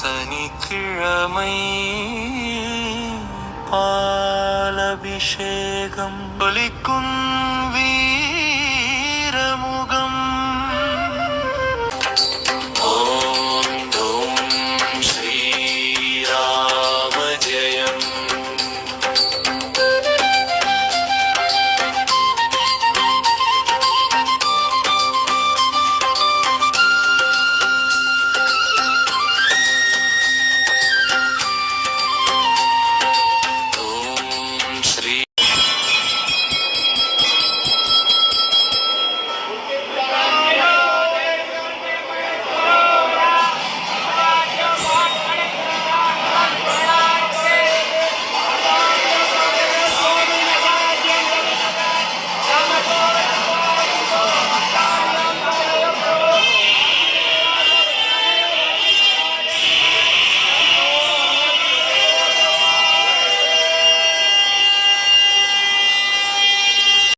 சனிக்கிழமை பாலபிஷேகம். ஒலிக்கும்